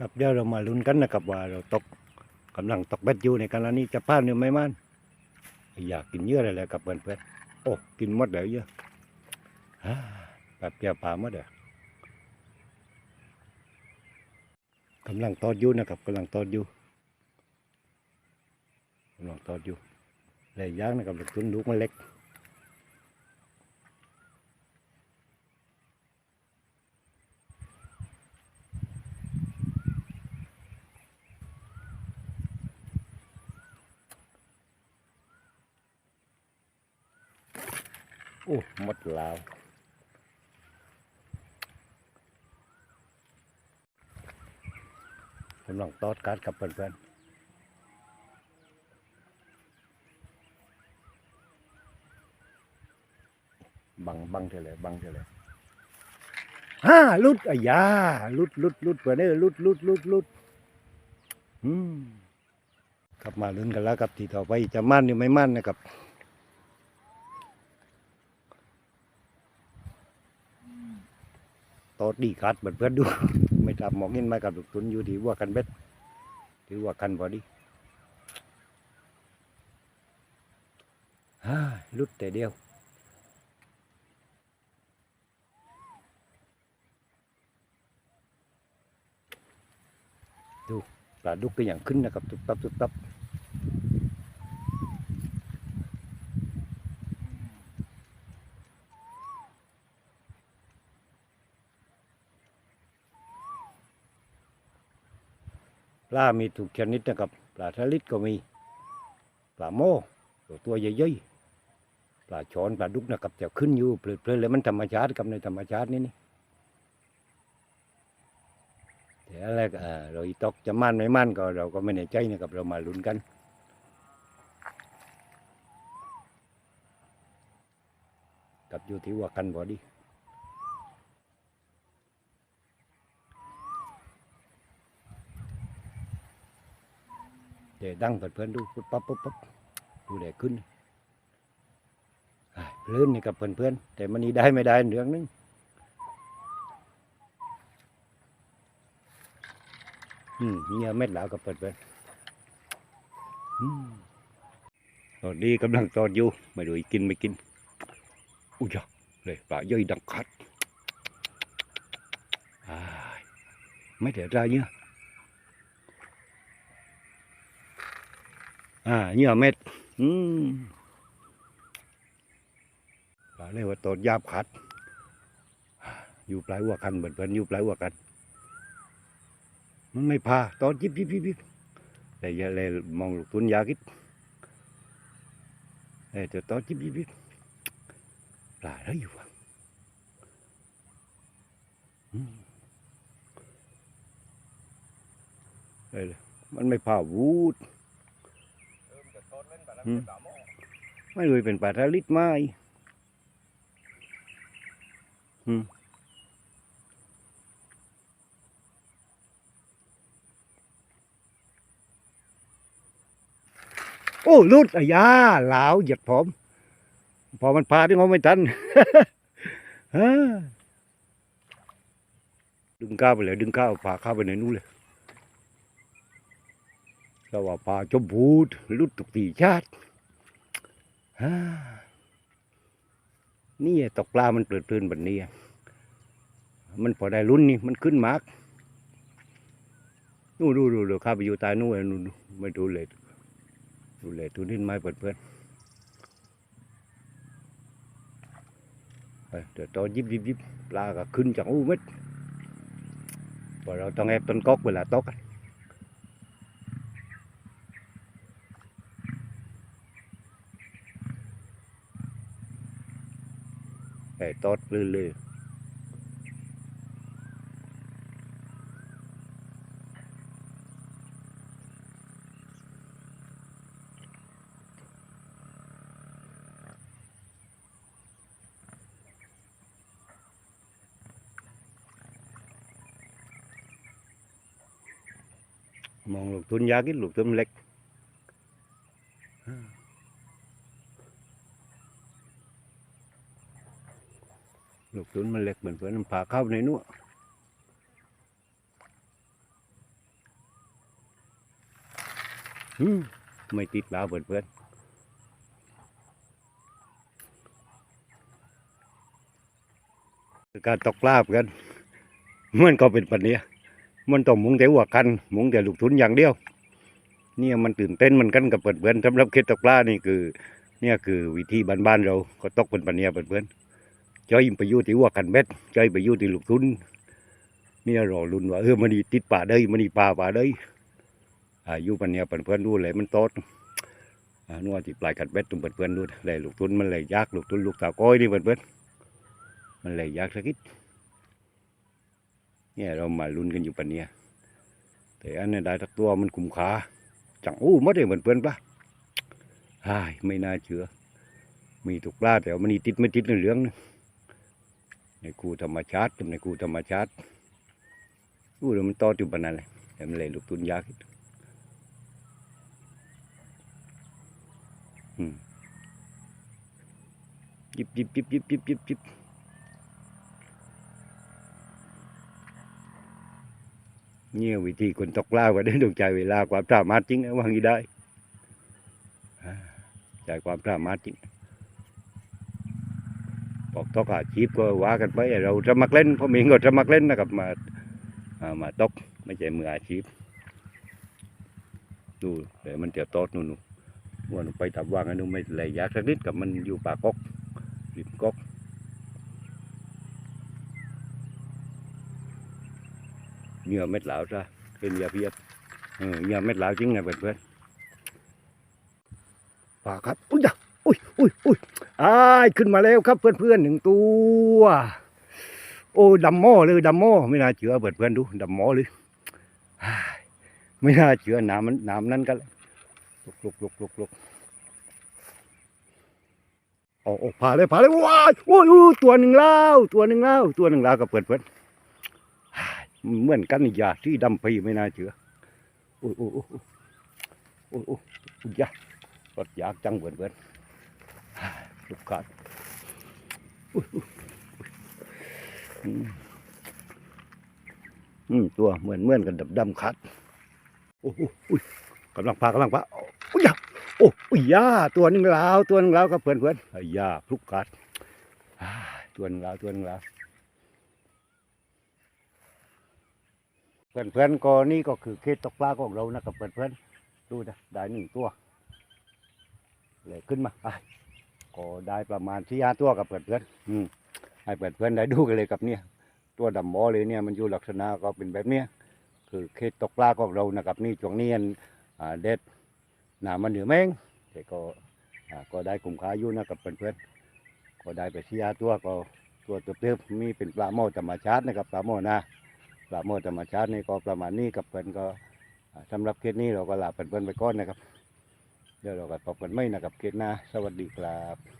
กับเดี๋ยวเรามาลุ้นกันนะครับว่าเราตกกำลังตกเบ็ดอยู่ในขณะนี้จะพลาดหรือไม่มันอยากกินเยอะเลยแหละกับเพื่อนๆโอ้กินหมดแล้วเยอะแบบเดียปลาหมดเลยกำลังตอดอยู่นะครับกำลังตอดอยู่กำลังตอดอยู่เลยย่างนะครับลูกตุนลูกมันเล็ก โอ้หมดแล้วกำลังตอดการกับเพื่อนๆบังบังเท่าไรบังเท่าไรฮ่าลุดอะยาลุดลุดลุดเพื่อนเอ้ลุดลุดลุดลุดอืมกลับมาลุ้นกันแล้วกับ ที่ต่อไปจะมั่นหรือไม่มั่นนะครับ ตอดีกัดเหมือนเพื่อนดู ไม่ทราบมองเห็นไหมกับลูกตุนอยู่ที่ว่ากันเบ็ดถือว่ากันพอดีฮ่าลุดแต่เดียวดูปลาดุกก็อย่างขึ้นนะครับตุบตับตุบตับ ปลามีทุกชนิดนะครับ ปลาทะลิดก็มี ปลาโม่ตัวตัวใหญ่ๆ ปลาช้อนปลาดุกนะครับจะขึ้นอยู่เปลือยๆเลยมันธรรมชาติกับในธรรมชาตินี่นี่แต่อะไรก็เราอีตอกจะมั่นไม่มั่นก็เราก็ไม่แน่ใจนะครับเรามาลุ้นกันกับอยู่ที่ว่ากันพอดี เดี๋ยดังเพื่อนๆดูปุ๊บปั๊บปุ๊บปั๊บดูเดี๋ยขึ้นอ่าเพลินนี่กับเพื่อนๆแต่มันนี่ได้ไม่ได้เรื่องนึงอืมเนี่ยเม็ดหลาวกับเพื่อนๆอืมตอนนี้กำลังตอนอยู่ไม่รู้อีกกินไม่กินอุ้ยจ้ะเลยปลาย่อยดังคัดไม่เดือดร้ายเนี่ยาไม่เดี๋ยว ra nhá à như ở mệt ừ. và đây là tột giáp khát อยู่ปลายหัวกันเหมือนเพื่อนอยู่ปลายหัวกันมันไม่พาตอนยิบยิบยิบยิบแต่ยาเลยมองลูกตุนยาคิดเอ้ยเดี๋ยวตอนยิบยิบยิบปลาได้อยู่วะอืมเอ้ยมันไม่พาวูด อืม ไม่รู้เป็นปลาทะลิดไหมอืมโอ้ลุดอะยาหลาวเหยียดผม พอมันพาที่งไม่ทัน ฮะดึงก้าวไปเลย ดึงก้าวพาเข้าไปในนู้นเลย สว่าปลาจมพูดลุดตุกตีชาติานี่ตกปลามันเปลือนแบบนี้มันพอได้รุ่นนี่มันขึ้นมากนู่นดูดูดูข้าไปอยู่ใตายนู่นนู่นไม่ดูเลยดูเลยตัวนี้ไม้เปิดเพื่อนเดี๋ยวตอนยิบยิบยิบปลาก็ขึ้นจากอู้เม็ดพอเราต้องแอบต้นก๊อกเวลาตก อะแต่ตอดลื่นเลยมอง ลูกทุนเล็กลูกตุนมันเล็กเหมือนเพื่อนมันพาเข้าในนู้นอืมไม่ติดแล้วเพื่อนการตกปลากันมันก็เป็นปัญญามันต้องมุงแต่หัวกัน มุงแต่ลูกทุนอย่างเดียว เนี่ยมันตื่นเต้นมันกันกับเพื่อนๆสำหรับเคล็ดตกปลานี่คือ เนี่ยคือวิธีบ้านๆเราก็ตกเป็นปัญญาเพื่อนๆ จอยไปอยู่ที่หัวกันเบ็ดจอยไปอยู่ที่ลูกทุนเนี่ยรอลุ้นว่าเออมันนี่ติดป่าได้มันนี่ป่าป่าได้อายุปันเนี่ยเพื่อนดูเลยมันโตดอ่านัวที่ปลายกัดเบ็ดตุ้มเพื่อนดูเลยลูกทุนมันเลยยากลูกทุนลูกตาวก้อยนี่เพื่อนมันเลยยากสักนิดเนี่ยเรามาลุ้นกันอยู่ปันเนี่ยแต่อันนี้ได้ทักตัวมันคุ้มค่าจังอู้หมดเลยเพื่อนๆปะไอ้ไม่น่าเชื่อ มีถูกปลาแต่ว่ามันนี่ติดไม่ติดในเรื่องนะ ในคูธรรมชาติกับในคูธรรมชาติอู้แล้วมันโตอยู่ปานนั้นเลยแต่มันเลยลูกตุนยากยิบยิบยิบยิบยิบยิบยิบเนี่ยวิธีคนตกปลาก็ได้ดูใจเวลาความสามารถจริงนะว่างี้ได้ใจความสามารถจริง บอกตกอาชีพก็ว่ากันไป เราสมัครเล่นพราะมีก็สมัครเล่นนะครับมาามาตกไม่ใช่มืออาชีพ ดูเดี๋ยวมันจะโตดนู่นนู่นว่าไปตับวางอันนู้นไม่เลยยากสักนิดกับมันอยู่ปากกริมกกเงื่อเม็ดเหลาซะเป็นยาเพียบเออเหงื่อเม็ดเหลาจริงไงเพื่อนเพื่อนๆป่าครับอุ้ยจ้ะอุ้ยอุ้ยอุ้ย อ้ายขึ้นมาแล้วครับเพื่อนเพื่อนๆหนึ่งตัว โอ้ดำหม้อเลยดำหม้อไม่น่าเชื่อเปิดเพื่อนดูดำหม้อเลยไม่น่าเชื่อน้ำมันน้ำนั้นกันลุกลุกลุกลุกลุกโอ้โอ้ผ่าเลยผ่าเลยว้ายโอ้ยตัวหนึ่งแล้วตัวหนึ่งแล้วตัวหนึ่งแล้วกับเปิดเพื่อนเหมือนกันนี่าที่ดำพีไม่น่าเชื่อโอ้ยโอ้ยโอ้ยโอ้ยโอ้ยยยารถยากจังเปิดเพื่อน ลูกขาดอืมอืมตัวเหมือนเหมือนกันดำดำๆคัดโอ้โหอุ้ยกำลังพากำลังพาโอ้ยยาโอ้อุ้ยยาตัวหนึ่งแล้วตัวหนึ่งแล้วครับเพื่อนเพื่อนไอ้ยาพลุกกัดอ่าตัวหนึ่งแล้วตัวหนึ่งแล้วเพื่อนเพื่อนๆก็นี่ก็คือเคสตกปลาของเรานะครับเพื่อนเพื่อนๆดูนะได้หนึ่งตัวเลยขึ้นมาไป ก็ได้ประมาณที่ห้าตัวกับเพื่อนเพื่อนอืมให้เพื่อนได้ดูกันเลยครับเนี่ย ตัวดำหมอเลยเนี่ยมันอยู่ลักษณะก็เป็นแบบเนี้ยคือเขตตกปลาของเรานะครับนี่ช่วงนี้อันอ่าเด็ดหนามันเหนือแมงแต่ก็อ่าก็ได้กลุ่มค้าอยู่นะครับเพื่อนๆก็ได้ไปเชียร์ตัวก็ตัวเติบมีเป็นปลาหม้อธรรมชาตินะครับปลาหม้อนาปลาหม้อธรรมชาตินี่ก็ประมาณนี้กับเพื่อนก็อ่าสำหรับเคสนี้เราก็ลาเพื่อนๆไปก่อนนะครับ เดี๋ยวเราก็พบกันไม่นะครับเคสหน้าสวัสดีครับ